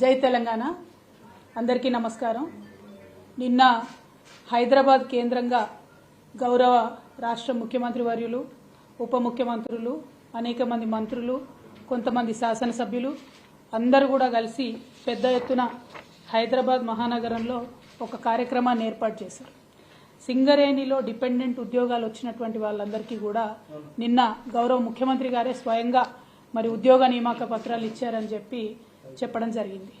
జై తెలంగాణ. అందరికీ నమస్కారం. నిన్న హైదరాబాద్ కేంద్రంగా గౌరవ రాష్ట్ర ముఖ్యమంత్రి వర్యులు ఉప ముఖ్యమంత్రులు అనేక మంది మంత్రులు కొంతమంది శాసనసభ్యులు అందరూ కూడా కలిసి పెద్ద ఎత్తున హైదరాబాద్ మహానగరంలో ఒక కార్యక్రమాన్ని ఏర్పాటు చేశారు. సింగరేణిలో డిపెండెంట్ ఉద్యోగాలు వచ్చినటువంటి వాళ్ళందరికీ కూడా నిన్న గౌరవ ముఖ్యమంత్రి గారే స్వయంగా మరి ఉద్యోగ నియామక పత్రాలు ఇచ్చారని చెప్పి చెప్పడం జరిగింది.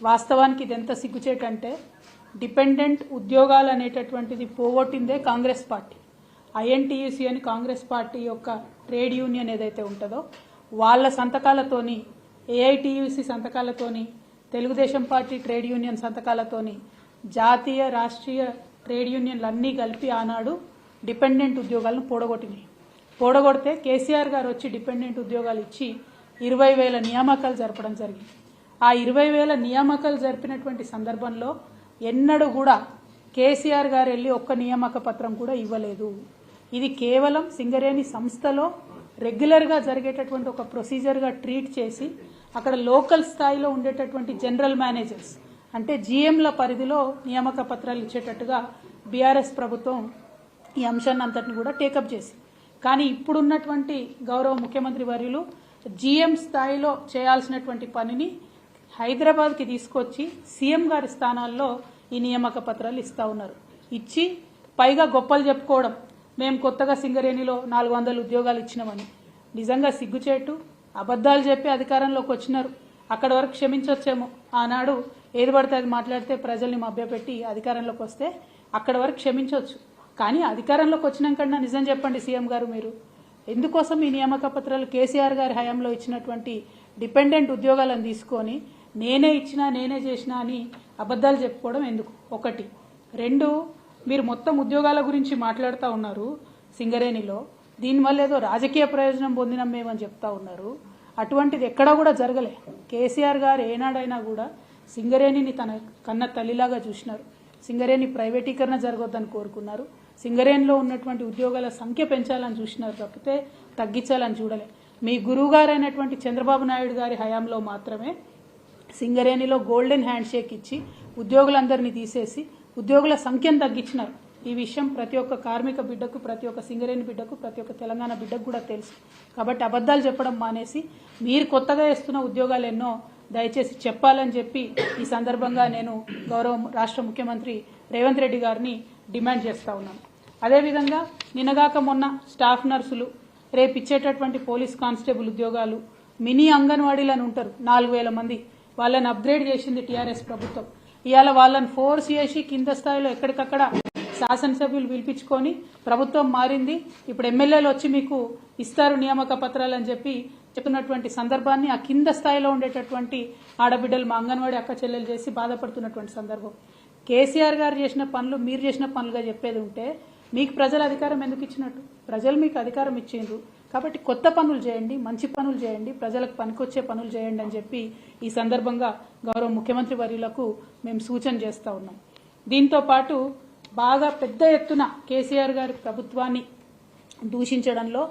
వాస్తవానికి ఇది ఎంత సిగ్గుచేటంటే డిపెండెంట్ ఉద్యోగాలు అనేటటువంటిది పోగొట్టిందే కాంగ్రెస్ పార్టీ. ఐఎన్టీయూసీ అని కాంగ్రెస్ పార్టీ యొక్క ట్రేడ్ యూనియన్ ఏదైతే ఉంటుందో వాళ్ళ సంతకాలతోని ఏఐటీయూసీ సంతకాలతోని తెలుగుదేశం పార్టీ ట్రేడ్ యూనియన్ సంతకాలతోని జాతీయ రాష్ట్రీయ ట్రేడ్ యూనియన్లు అన్నీ కలిపి ఆనాడు డిపెండెంట్ ఉద్యోగాలను పూడగొట్టినాయి. పూడగొడితే కేసీఆర్ గారు వచ్చి డిపెండెంట్ ఉద్యోగాలు ఇచ్చి ఇరవై వేల నియామకాలు జరపడం జరిగింది. ఆ ఇరవై వేల నియామకాలు జరిపినటువంటి సందర్భంలో ఎన్నడూ కూడా కేసీఆర్ గారు వెళ్ళి ఒక్క నియామక పత్రం కూడా ఇవ్వలేదు. ఇది కేవలం సింగరేణి సంస్థలో రెగ్యులర్గా జరిగేటటువంటి ఒక ప్రొసీజర్గా ట్రీట్ చేసి అక్కడ లోకల్ స్థాయిలో ఉండేటటువంటి జనరల్ మేనేజర్స్ అంటే జీఎంల పరిధిలో నియామక పత్రాలు ఇచ్చేటట్టుగా బీఆర్ఎస్ ప్రభుత్వం ఈ అంశాన్ని అంతటిని కూడా టేకప్ చేసి కానీ ఇప్పుడున్నటువంటి గౌరవ ముఖ్యమంత్రి వర్యులు జీఎం స్థాయిలో చేయాల్సినటువంటి పనిని హైదరాబాద్కి తీసుకొచ్చి సీఎం గారి స్థానాల్లో ఈ నియామక పత్రాలు ఇస్తా ఉన్నారు. ఇచ్చి పైగా గొప్పలు చెప్పుకోవడం మేము కొత్తగా సింగరేణిలో నాలుగు వందల ఉద్యోగాలు ఇచ్చినామని. నిజంగా సిగ్గుచేటు అబద్ధాలు చెప్పి అధికారంలోకి వచ్చినారు. అక్కడ వరకు క్షమించవచ్చేమో ఆనాడు ఏది పడితే అది మాట్లాడితే ప్రజల్ని మభ్యపెట్టి అధికారంలోకి వస్తే అక్కడ వరకు క్షమించవచ్చు కానీ అధికారంలోకి వచ్చినాకన్నా నిజం చెప్పండి సీఎం గారు మీరు. ఎందుకోసం ఈ నియామక పత్రాలు కేసీఆర్ గారి హయాంలో ఇచ్చినటువంటి డిపెండెంట్ ఉద్యోగాలను తీసుకొని నేనే ఇచ్చినా నేనే చేసినా అని అబద్ధాలు చెప్పుకోవడం ఎందుకు? ఒకటి. రెండు మీరు మొత్తం ఉద్యోగాల గురించి మాట్లాడుతూ ఉన్నారు సింగరేణిలో. దీనివల్ల ఏదో రాజకీయ ప్రయోజనం పొందినాం మేమని చెప్తా ఉన్నారు. అటువంటిది ఎక్కడా కూడా జరగలే. కేసీఆర్ గారు ఏనాడైనా కూడా సింగరేణిని తన కన్న తల్లిలాగా చూసినారు. సింగరేణి ప్రైవేటీకరణ జరగొద్దని కోరుకున్నారు. సింగరేణిలో ఉన్నటువంటి ఉద్యోగాల సంఖ్య పెంచాలని చూసినారు తప్పితే తగ్గించాలని చూడలే. మీ గురువుగారైనటువంటి చంద్రబాబు నాయుడు గారి హయాంలో మాత్రమే సింగరేణిలో గోల్డెన్ హ్యాండ్ షేక్ ఇచ్చి ఉద్యోగులందరినీ తీసేసి ఉద్యోగుల సంఖ్యను తగ్గించినారు ఈ విషయం ప్రతి ఒక్క కార్మిక బిడ్డకు ప్రతి ఒక్క సింగరేణి బిడ్డకు ప్రతి ఒక్క తెలంగాణ బిడ్డకు కూడా తెలుసు. కాబట్టి అబద్ధాలు చెప్పడం మానేసి మీరు కొత్తగా వేస్తున్న ఉద్యోగాలు ఎన్నో దయచేసి చెప్పాలని చెప్పి ఈ సందర్భంగా నేను గౌరవ రాష్ట్ర ముఖ్యమంత్రి రేవంత్ రెడ్డి గారిని డిమాండ్ చేస్తా ఉన్నాను. అదేవిధంగా నిన్నగాక మొన్న స్టాఫ్ నర్సులు రేపు ఇచ్చేటటువంటి పోలీస్ కానిస్టేబుల్ ఉద్యోగాలు మినీ అంగన్వాడీలను ఉంటారు. నాలుగు వేల మంది వాళ్ళని అప్గ్రేడ్ చేసింది టీఆర్ఎస్ ప్రభుత్వం. ఇవాళ వాళ్ళని ఫోర్స్ చేసి కింద స్థాయిలో ఎక్కడికక్కడ శాసనసభ్యులు పిలిపించుకొని ప్రభుత్వం మారింది. ఇప్పుడు ఎమ్మెల్యేలు వచ్చి మీకు ఇస్తారు నియామక పత్రాలు అని చెప్పి చెప్తున్నటువంటి సందర్భాన్ని ఆ కింద స్థాయిలో ఉండేటటువంటి ఆడబిడ్డలు మా అంగన్వాడీ అక్క చెల్లెలు చేసి బాధపడుతున్నటువంటి సందర్భం. కేసీఆర్ గారు చేసిన పనులు మీరు చేసిన పనులుగా చెప్పేది ఉంటే మీకు ప్రజల అధికారం ఎందుకు ఇచ్చినట్టు? ప్రజలు మీకు అధికారం ఇచ్చిండ్రు. కాబట్టి కొత్త పనులు చేయండి మంచి పనులు చేయండి ప్రజలకు పనికొచ్చే పనులు చేయండి అని చెప్పి ఈ సందర్భంగా గౌరవ ముఖ్యమంత్రి వర్యులకు మేము సూచన చేస్తా ఉన్నాం. దీంతో పాటు బాగా పెద్ద ఎత్తున కేసీఆర్ గారి ప్రభుత్వాన్ని దూషించడంలో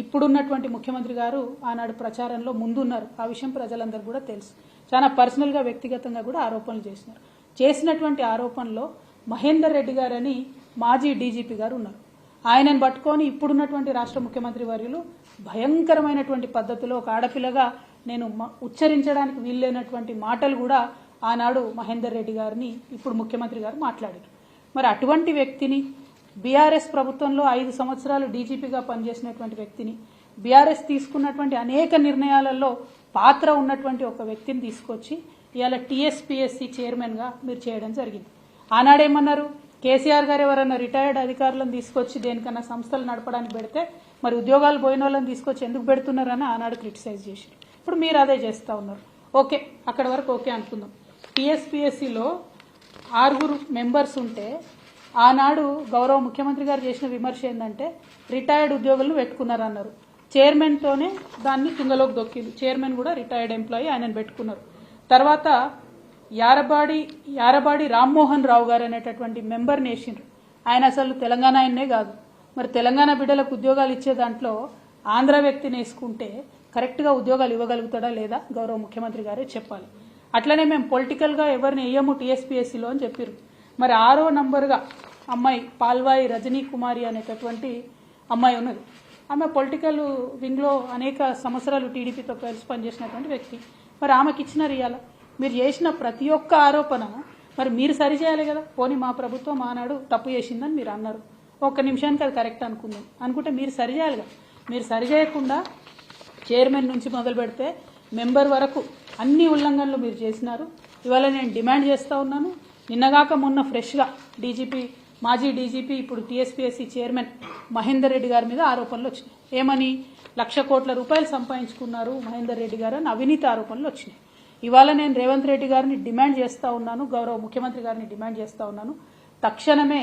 ఇప్పుడున్నటువంటి ముఖ్యమంత్రి గారు ఆనాడు ప్రచారంలో ముందున్నారు. ఆ విషయం ప్రజలందరూ కూడా తెలుసు. చాలా పర్సనల్గా వ్యక్తిగతంగా కూడా ఆరోపణలు చేసినారు. చేసినటువంటి ఆరోపణలో మహేందర్ రెడ్డి గారని మాజీ డీజీపీ గారు ఉన్నారు. ఆయనను పట్టుకొని ఇప్పుడున్నటువంటి రాష్ట్ర ముఖ్యమంత్రి వర్యులు భయంకరమైనటువంటి పద్ధతిలో ఒక ఆడపిల్లగా నేను ఉచ్చరించడానికి వీల్లేనటువంటి మాటలు కూడా ఆనాడు మహేందర్ రెడ్డి గారిని ఇప్పుడు ముఖ్యమంత్రి గారు మాట్లాడారు. మరి అటువంటి వ్యక్తిని బీఆర్ఎస్ ప్రభుత్వంలో ఐదు సంవత్సరాలు డీజీపీగా పనిచేసినటువంటి వ్యక్తిని బీఆర్ఎస్ తీసుకున్నటువంటి అనేక నిర్ణయాలలో పాత్ర ఉన్నటువంటి ఒక వ్యక్తిని తీసుకొచ్చి ఇవాళ టీఎస్పీఎస్సీ చైర్మన్గా మీరు చేయడం జరిగింది. ఆనాడేమన్నారు? కేసీఆర్ గారు ఎవరైనా రిటైర్డ్ అధికారులను తీసుకొచ్చి దేనికన్నా సంస్థలు నడపడానికి పెడితే మరి ఉద్యోగాలు పోయిన వాళ్ళని తీసుకొచ్చి ఎందుకు పెడుతున్నారని ఆనాడు క్రిటిసైజ్ చేశారు. ఇప్పుడు మీరు అదే చేస్తూ ఉన్నారు. ఓకే అక్కడ వరకు ఓకే అనుకుందాం. టీఎస్పీఎస్సీలో ఆరుగురు మెంబర్స్ ఉంటే ఆనాడు గౌరవ ముఖ్యమంత్రి గారు చేసిన విమర్శ ఏంటంటే రిటైర్డ్ ఉద్యోగులను పెట్టుకున్నారన్నారు. చైర్మన్తోనే దాన్ని తుంగలోకి దొక్కింది. చైర్మన్ కూడా రిటైర్డ్ ఎంప్లాయీ ఆయనను పెట్టుకున్నారు. తర్వాత యారబాడి యారబాడి రామ్మోహన్ రావు గారు అనేటటువంటి మెంబర్ని వేసిండ్రు. ఆయన అసలు తెలంగాణ ఆయన్నే కాదు. మరి తెలంగాణ బిడ్డలకు ఉద్యోగాలు ఇచ్చే దాంట్లో ఆంధ్ర వ్యక్తిని వేసుకుంటే కరెక్ట్గా ఉద్యోగాలు ఇవ్వగలుగుతాడా లేదా? గౌరవ ముఖ్యమంత్రి గారే చెప్పాలి. అట్లనే మేము పొలిటికల్గా ఎవరిని వేయము టీఎస్పీఎస్సీలో అని చెప్పారు మరి ఆరో నంబర్గా అమ్మాయి పాల్వాయి రజనీ కుమారి అనేటటువంటి అమ్మాయి ఉన్నది. ఆమె పొలిటికల్ వింగ్లో అనేక సంవత్సరాలు టీడీపీతో కలిసి పనిచేసినటువంటి వ్యక్తి. మరి ఆమెకి ఇచ్చినారు ఇవాళ మీరు చేసిన ప్రతి ఒక్క ఆరోపణ మరి మీరు సరిచేయాలి కదా? పోనీ మా ప్రభుత్వం మానాడు తప్పు చేసిందని మీరు అన్నారు. ఒక్క నిమిషానికి అది కరెక్ట్ అనుకుందాం. అనుకుంటే మీరు సరిచేయాలి కదా? మీరు సరిచేయకుండా చైర్మన్ నుంచి మొదలు పెడితే మెంబర్ వరకు అన్ని ఉల్లంఘనలు మీరు చేసినారు. ఇవాళ నేను డిమాండ్ చేస్తూ ఉన్నాను. నిన్నగాక మొన్న ఫ్రెష్గా డీజీపీ మాజీ డీజీపీ ఇప్పుడు టీఎస్పీఎస్సీ చైర్మన్ మహేందర్ రెడ్డి గారి మీద ఆరోపణలు వచ్చినాయి. ఏమని? లక్ష కోట్ల రూపాయలు సంపాదించుకున్నారు మహేందర్ రెడ్డి గారు అని అవినీతి ఆరోపణలు వచ్చినాయి. ఇవాళ నేను రేవంత్ రెడ్డి గారిని డిమాండ్ చేస్తూ ఉన్నాను గౌరవ ముఖ్యమంత్రి గారిని డిమాండ్ చేస్తూ ఉన్నాను. తక్షణమే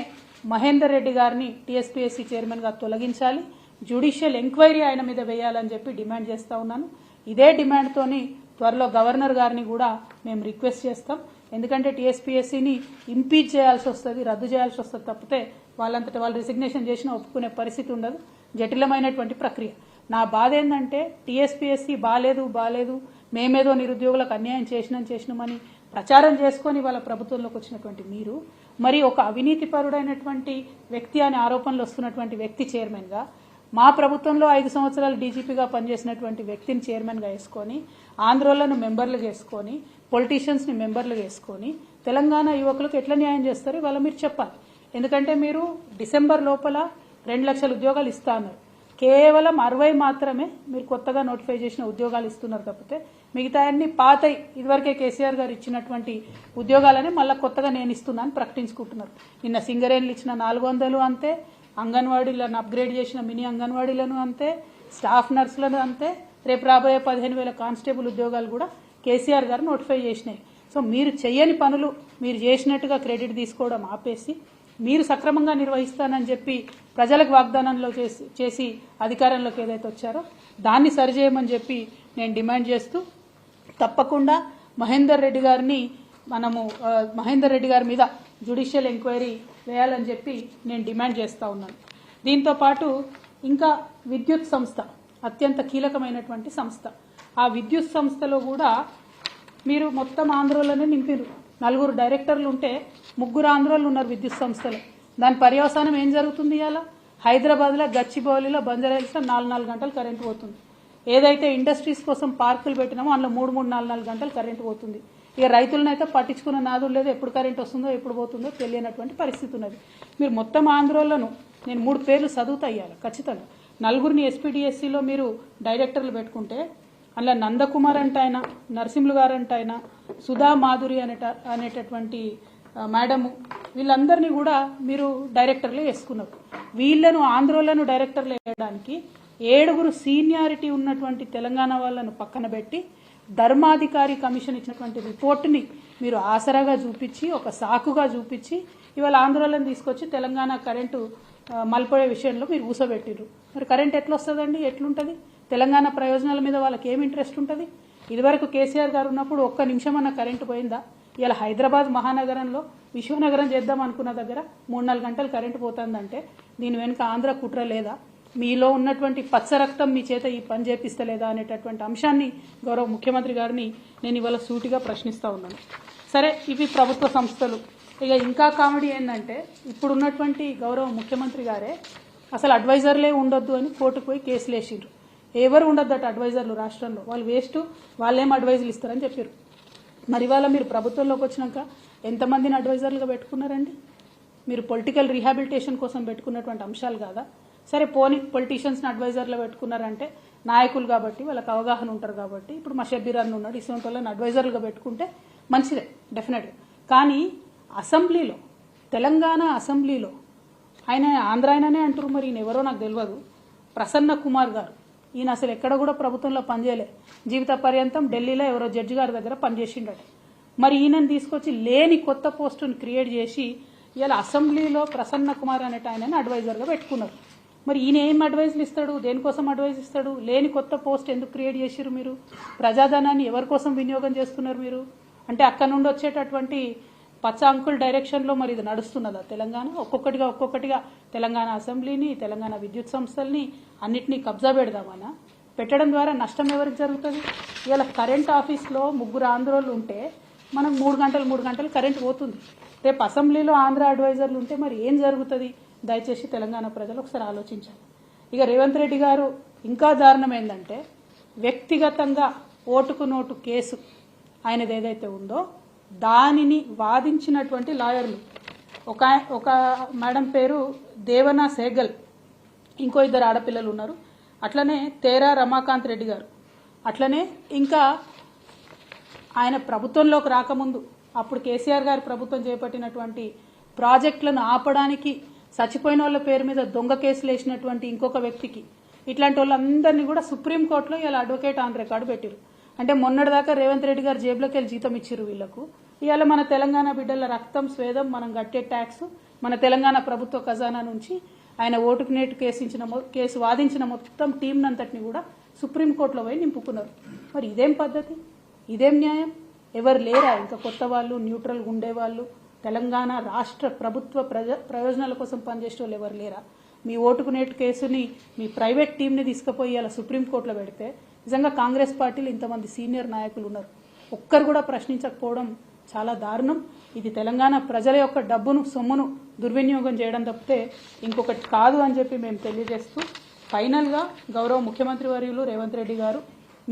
మహేందర్ రెడ్డి గారిని టీఎస్పీఎస్సీ చైర్మన్గా తొలగించాలి. జ్యుడిషియల్ ఎంక్వైరీ ఆయన మీద వేయాలని చెప్పి డిమాండ్ చేస్తూ ఉన్నాను. ఇదే డిమాండ్తోని త్వరలో గవర్నర్ గారిని కూడా మేము రిక్వెస్ట్ చేస్తాం. ఎందుకంటే టీఎస్పీఎస్సీని ఇంపీచ్ చేయాల్సి వస్తుంది రద్దు చేయాల్సి వస్తుంది తప్పితే వాళ్ళంతటి వాళ్ళు రిసిగ్నేషన్ చేసినా ఒప్పుకునే పరిస్థితి ఉండదు. జటిలమైనటువంటి ప్రక్రియ. నా బాధ ఏంటంటే టీఎస్పీఎస్సీ బాలేదు బాలేదు. మేమేదో నిరుద్యోగులకు అన్యాయం చేసినాం చేసినామని ప్రచారం చేసుకొని వాళ్ళ ప్రభుత్వంలోకి వచ్చినటువంటి మీరు మరి ఒక అవినీతిపరుడైనటువంటి వ్యక్తి అనే ఆరోపణలు వస్తున్నటువంటి వ్యక్తి చైర్మన్గా మా ప్రభుత్వంలో ఐదు సంవత్సరాలు డీజీపీగా పనిచేసినటువంటి వ్యక్తిని చైర్మన్గా వేసుకొని ఆంధ్రోలను మెంబర్లు చేసుకొని పొలిటీషియన్స్ని మెంబర్లు వేసుకొని తెలంగాణ యువకులకు ఎట్లా న్యాయం చేస్తారు ఇవాళ మీరు చెప్పాలి. ఎందుకంటే మీరు డిసెంబర్ లోపల రెండు లక్షల ఉద్యోగాలు ఇస్తా అన్నారు. కేవలం అరవై మాత్రమే మీరు కొత్తగా నోటిఫై చేసిన ఉద్యోగాలు ఇస్తున్నారు తప్పితే మిగతా అన్ని పాతై ఇదివరకే కేసీఆర్ గారు ఇచ్చినటువంటి ఉద్యోగాలని మళ్ళీ కొత్తగా నేను ఇస్తున్నాను ప్రకటించుకుంటున్నారు. నిన్న సింగరేణులు ఇచ్చిన నాలుగు వందలు అంతే అంగన్వాడీలను అప్గ్రేడ్ చేసిన మినీ అంగన్వాడీలను అంతే స్టాఫ్ నర్సులను అంతే. రేపు రాబోయే పదిహేను వేల కానిస్టేబుల్ ఉద్యోగాలు కూడా కేసీఆర్ గారు నోటిఫై చేసినాయి. సో మీరు చేయని పనులు మీరు చేసినట్టుగా క్రెడిట్ తీసుకోవడం ఆపేసి మీరు సక్రమంగా నిర్వహిస్తానని చెప్పి ప్రజలకు వాగ్దానంలో చేసి చేసి అధికారంలోకి ఏదైతే వచ్చారో దాన్ని సరిచేయమని చెప్పి నేను డిమాండ్ చేస్తూ తప్పకుండా మహేందర్ రెడ్డి గారిని మనము మహేందర్ రెడ్డి గారి మీద జ్యుడిషియల్ ఎంక్వైరీ వేయాలని చెప్పి నేను డిమాండ్ చేస్తూ ఉన్నాను. దీంతో పాటు ఇంకా విద్యుత్ సంస్థ అత్యంత కీలకమైనటువంటి సంస్థ. ఆ విద్యుత్ సంస్థలో కూడా మీరు మొత్తం ఆంధ్రలోనే నింపిరు నలుగురు డైరెక్టర్లు ఉంటే ముగ్గురు ఆంధ్రోలు ఉన్నారు విద్యుత్ సంస్థలో. దాని పర్యవసానం ఏం జరుగుతుంది ఇవాళ హైదరాబాద్లో గచ్చిబౌలిలో బంజారాహిల్స్లో నాలుగు నాలుగు గంటలు కరెంటు పోతుంది. ఏదైతే ఇండస్ట్రీస్ కోసం పార్కులు పెట్టినామో అందులో మూడు మూడు నాలుగు నాలుగు గంటలు కరెంటు పోతుంది. ఇక రైతులనైతే పట్టించుకున్న నాదులు లేదు ఎప్పుడు కరెంట్ వస్తుందో ఎప్పుడు పోతుందో తెలియనటువంటి పరిస్థితి ఉన్నది. మీరు మొత్తం ఆంధ్రోలను నేను మూడు పేర్లు చదువుతా ఇవ్వాలి ఖచ్చితంగా. నలుగురిని ఎస్పీడిఎస్సిలో మీరు డైరెక్టర్లు పెట్టుకుంటే అందులో నందకుమార్ అంటే ఆయన నరసింహులు గారు అంటే ఆయన సుధా మాధురి అనేట అనేటటువంటి మేడము వీళ్ళందరినీ కూడా మీరు డైరెక్టర్లు వేసుకున్నారు. వీళ్ళను ఆంధ్రోలను డైరెక్టర్లు వేయడానికి ఏడుగురు సీనియారిటీ ఉన్నటువంటి తెలంగాణ వాళ్ళను పక్కన పెట్టి ధర్మాధికారి కమిషన్ ఇచ్చినటువంటి రిపోర్ట్ని మీరు ఆసరాగా చూపించి ఒక సాకుగా చూపించి ఇవాళ ఆంధ్రోలను తీసుకొచ్చి తెలంగాణ కరెంటు ఆ, విషయంలో మీరు ఊసబెట్టిరు మరి కరెంట్ ఎట్లా వస్తుందండి ఎట్లుంటుంది? తెలంగాణ ప్రయోజనాల మీద వాళ్ళకి ఏం ఇంట్రెస్ట్ ఉంటుంది? ఇదివరకు కేసీఆర్ గారు ఉన్నప్పుడు ఒక్క నిమిషం అన్న కరెంటు పోయిందా? ఇలా హైదరాబాద్ మహానగరంలో విశ్వనగరం చేద్దాం అనుకున్న దగ్గర మూడు నాలుగు గంటలు కరెంటు పోతుందంటే దీని వెనుక ఆంధ్ర కుట్ర లేదా? మీలో ఉన్నటువంటి పచ్చ రక్తం మీ చేత ఈ పని చేపిస్తలేదా అనేటటువంటి అంశాన్ని గౌరవ ముఖ్యమంత్రి గారిని నేను ఇవాళ సూటిగా ప్రశ్నిస్తా ఉన్నాను. సరే ఇవి ప్రభుత్వ సంస్థలు. ఇక ఇంకా కామెడీ ఏంటంటే ఇప్పుడున్నటువంటి గౌరవ ముఖ్యమంత్రి గారే అసలు అడ్వైజర్లే ఉండొద్దు అని కోర్టుకు పోయి కేసులు వేసిండ్రు ఎవరు ఉండొద్దట అడ్వైజర్లు రాష్ట్రంలో? వాళ్ళు వేస్ట్ వాళ్ళేం అడ్వైజులు ఇస్తారని చెప్పారు మరి ఇవాళ మీరు ప్రభుత్వంలోకి వచ్చినాక ఎంతమందిని అడ్వైజర్లుగా పెట్టుకున్నారండి? మీరు పొలిటికల్ రీహాబిలిటేషన్ కోసం పెట్టుకున్నటువంటి అంశాలు కాదా? సరే పోని పొలిటీషియన్స్ని అడ్వైజర్లో పెట్టుకున్నారంటే నాయకులు కాబట్టి వాళ్ళకి అవగాహన ఉంటారు కాబట్టి ఇప్పుడు మా షబ్బీర్ అన్న ఉన్నాడు ఇటువంటి వాళ్ళని అడ్వైజర్లుగా పెట్టుకుంటే మంచిదే డెఫినెట్గా కానీ అసెంబ్లీలో తెలంగాణ అసెంబ్లీలో ఆయన ఆంధ్ర ఆయననే అంటారు మరి ఎవరో నాకు తెలియదు ప్రసన్న కుమార్ గారు. ఈయన అసలు ఎక్కడ కూడా ప్రభుత్వంలో పనిచేయలే. జీవిత పర్యంతం ఢిల్లీలో ఎవరో జడ్జి గారి దగ్గర పనిచేసిండట. మరి ఈయనని తీసుకొచ్చి లేని కొత్త పోస్టును క్రియేట్ చేసి ఇలా అసెంబ్లీలో ప్రసన్న కుమార్ అనేట ఆయనని అడ్వైజర్గా పెట్టుకున్నారు. మరి ఈయన ఏం అడ్వైజులు ఇస్తాడు? దేనికోసం అడ్వైజ్ ఇస్తాడు? లేని కొత్త పోస్ట్ ఎందుకు క్రియేట్ చేసిరు మీరు? ప్రజాధనాన్ని ఎవరి కోసం వినియోగం చేస్తున్నారు మీరు? అంటే అక్కడ నుండి వచ్చేటటువంటి పచ్చ అంకుల్ డైరెక్షన్లో మరి ఇది నడుస్తున్నదా? తెలంగాణ ఒక్కొక్కటిగా ఒక్కొక్కటిగా తెలంగాణ అసెంబ్లీని తెలంగాణ విద్యుత్ సంస్థల్ని అన్నిటినీ కబ్జా పెడదామనా? పెట్టడం ద్వారా నష్టం ఎవరికి జరుగుతుంది? ఇవాళ కరెంట్ ఆఫీస్లో ముగ్గురు ఆంధ్రోళ్ళు ఉంటే మనం మూడు గంటలు మూడు గంటలు కరెంట్ పోతుంది. రేపు అసెంబ్లీలో ఆంధ్ర అడ్వైజర్లు ఉంటే మరి ఏం జరుగుతుంది? దయచేసి తెలంగాణ ప్రజలు ఒకసారి ఆలోచించాలి. ఇక రేవంత్ రెడ్డి గారు ఇంకా దారుణం ఏంటంటే వ్యక్తిగతంగా ఓటుకు నోటు కేసు ఆయనది ఏదైతే ఉందో దానిని వాదించినటువంటి లాయర్లు. ఒక ఒక మేడం పేరు దేవనా సేగల్. ఇంకో ఇద్దరు ఆడపిల్లలు ఉన్నారు. అట్లనే తేరా రమాకాంత్ రెడ్డి గారు. అట్లనే ఇంకా ఆయన ప్రభుత్వంలోకి రాకముందు అప్పుడు కేసీఆర్ గారి ప్రభుత్వం చేపట్టినటువంటి ప్రాజెక్టులను ఆపడానికి చచ్చిపోయిన వాళ్ళ పేరు మీద దొంగ కేసులు వేసినటువంటి ఇంకొక వ్యక్తికి. ఇట్లాంటి వాళ్ళందరినీ కూడా సుప్రీంకోర్టులో ఇలా అడ్వకేట్ ఆన్ రికార్డు పెట్టారు అంటే మొన్నటిదాకా రేవంత్ రెడ్డి గారు జేబులోకి వెళ్ళి జీతం ఇచ్చారు వీళ్ళకు ఇవాళ మన తెలంగాణ బిడ్డల రక్తం స్వేదం మనం కట్టే ట్యాక్స్ మన తెలంగాణ ప్రభుత్వ ఖజానా నుంచి ఆయన ఓటుకు నేటు కేసు ఇచ్చిన మొ- కేసు వాదించిన మొత్తం టీం అంతటిని కూడా సుప్రీంకోర్టులో పోయి నింపుకున్నారు. మరి ఇదేం పద్ధతి? ఇదేం న్యాయం? ఎవరు లేరా? ఇంకా కొత్త వాళ్ళు న్యూట్రల్గా ఉండేవాళ్ళు తెలంగాణ రాష్ట్ర ప్రభుత్వ ప్రజ ప్రయోజనాల కోసం పనిచేసే వాళ్ళు ఎవరు లేరా? మీ ఓటుకు నేటు కేసుని మీ ప్రైవేట్ టీంని తీసుకుపోయి అలా సుప్రీంకోర్టులో పెడితే నిజంగా కాంగ్రెస్ పార్టీలో ఇంతమంది సీనియర్ నాయకులు ఉన్నారు. ఒక్కరు కూడా ప్రశ్నించకపోవడం చాలా దారుణం. ఇది తెలంగాణ ప్రజల యొక్క డబ్బును సొమ్మును దుర్వినియోగం చేయడం తప్పితే ఇంకొకటి కాదు అని చెప్పి మేము తెలియజేస్తూ ఫైనల్గా గౌరవ ముఖ్యమంత్రి వర్యులు రేవంత్ రెడ్డి గారు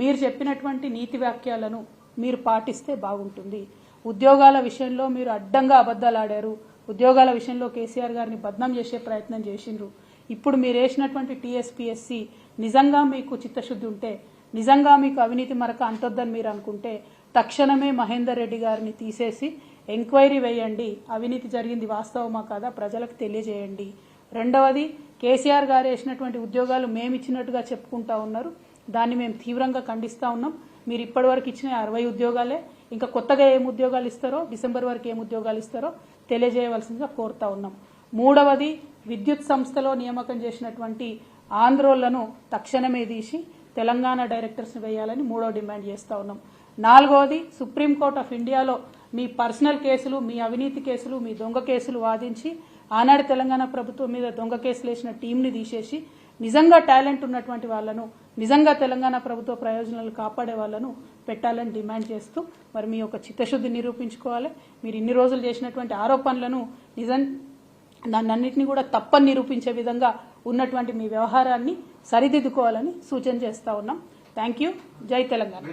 మీరు చెప్పినటువంటి నీతి వాక్యాలను మీరు పాటిస్తే బాగుంటుంది. ఉద్యోగాల విషయంలో మీరు అడ్డంగా అబద్దాలు ఆడారు ఉద్యోగాల విషయంలో కేసీఆర్ గారిని బద్నాం చేసే ప్రయత్నం చేసిండ్రు. ఇప్పుడు మీరు వేసినటువంటి టీఎస్పీఎస్సీ నిజంగా మీకు చిత్తశుద్ధి ఉంటే నిజంగా మీకు అవినీతి మరక అంటొద్దని మీరు అనుకుంటే తక్షణమే మహేందర్ రెడ్డి గారిని తీసేసి ఎంక్వైరీ వేయండి. అవినీతి జరిగింది వాస్తవమా కాదా ప్రజలకు తెలియజేయండి. రెండవది కేసీఆర్ గారు వేసినటువంటి ఉద్యోగాలు మేము ఇచ్చినట్టుగా చెప్పుకుంటా ఉన్నారు. దాన్ని మేము తీవ్రంగా ఖండిస్తూ ఉన్నాం. మీరు ఇప్పటివరకు ఇచ్చిన అరవై ఉద్యోగాలే. ఇంకా కొత్తగా ఏం ఉద్యోగాలు ఇస్తారో డిసెంబర్ వరకు ఏం ఉద్యోగాలు ఇస్తారో తెలియజేయవలసిందిగా కోరుతా ఉన్నాం. మూడవది విద్యుత్ సంస్థలో నియామకం చేసినటువంటి ఆంధ్రోళ్ళను తక్షణమే తీసి తెలంగాణ డైరెక్టర్స్ని వేయాలని మూడో డిమాండ్ చేస్తూ ఉన్నాం. నాలుగవది సుప్రీంకోర్టు ఆఫ్ ఇండియాలో మీ పర్సనల్ కేసులు మీ అవినీతి కేసులు మీ దొంగ కేసులు వాదించి ఆనాడు తెలంగాణ ప్రభుత్వం మీద దొంగ కేసులు వేసిన టీంని తీసేసి నిజంగా టాలెంట్ ఉన్నటువంటి వాళ్ళను నిజంగా తెలంగాణ ప్రభుత్వ ప్రయోజనాలు కాపాడే వాళ్ళను పెట్టాలని డిమాండ్ చేస్తూ మరి మీ యొక్క చిత్తశుద్ధి నిరూపించుకోవాలి. మీరు ఇన్ని రోజులు చేసినటువంటి ఆరోపణలను నిజం దాన్నన్నింటినీ కూడా తప్పని నిరూపించే విధంగా ఉన్నటువంటి మీ వ్యవహారాన్ని సరిదిద్దుకోవాలని సూచన చేస్తా ఉన్నాం. థ్యాంక్ యూ జై తెలంగాణ.